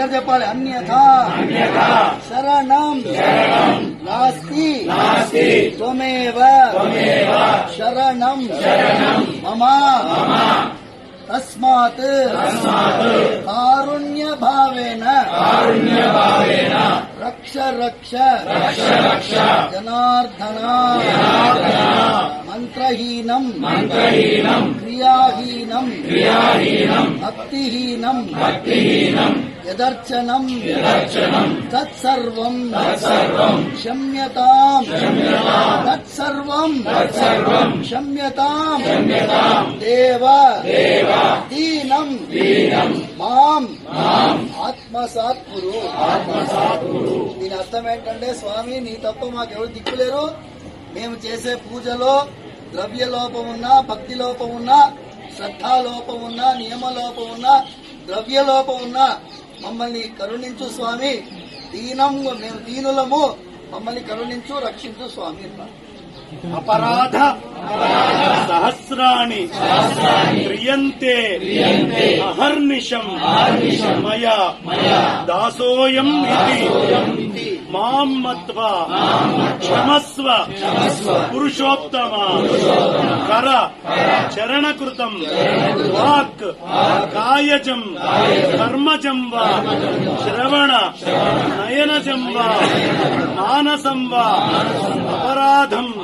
जपल् अन्यथा। शरणम् नास्ति। त्वमेव। शरणम् मम। तस्मात्। कारुण्यभावेन। रक्ष रक्ष। जनार्दना। मन्त्रहीनम् क्रियाहीनम् भक्तिहीनम् भक्तिहीनम् యదర్చనం తత్సర్వం క్షమ్యతాం తత్సర్వం క్షమ్యతాం దేవ దీనం మాం ఆత్మసాత్ దీని అర్థం ఏంటంటే స్వామి నీ తప్ప మాకెవరు దిక్కులేరు మేము చేసే పూజలో ద్రవ్య లోపం ఉన్నా భక్తి లోపం ఉన్నా శ్రద్ధా లోపం ఉన్నా నియమ లోపం ఉన్నా ద్రవ్య లోపం ఉన్నా మమ్మల్ని కరుణించు స్వామి. దీనం మేము దీనులము. మమ్మల్ని కరుణించు రక్షించు స్వామి. అపరాధ సహస్రాణి క్రియంతే అహర్నిశం. మయా దాసోయం ఇది. మాం మత్వా క్షమస్వ పురుషోత్తమ. కర. చరణకృతం. వాక్. కాయజం. కర్మజం వా. శ్రవణ. నయనజం వా. మానసం వా. అపరాధం.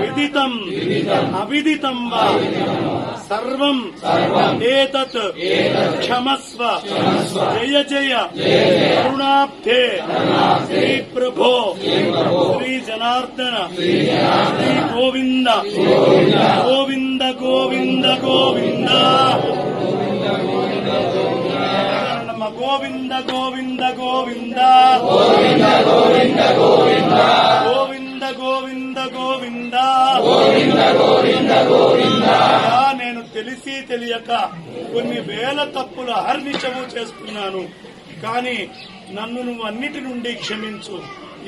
విదితం. అవిదితం వా. సర్వం. ఏతత్. క్షమస్వ. జయ జయ. కరుణాబ్ధే శ్రీ ప్రభో శ్రీ జనార్దన శ్రీ గోవింద గోవింద గోవింద గోవింద. నమ గోవింద గోవింద గోవింద. గోవింద గోవింద గోవింద. గోవింద గోవింద నేను తెలిసి తెలియక కొన్ని వేల తప్పులు అహర్నిశము చేస్తున్నాను. కానీ నన్ను నువ్వు అన్నిటి నుండి క్షమించు.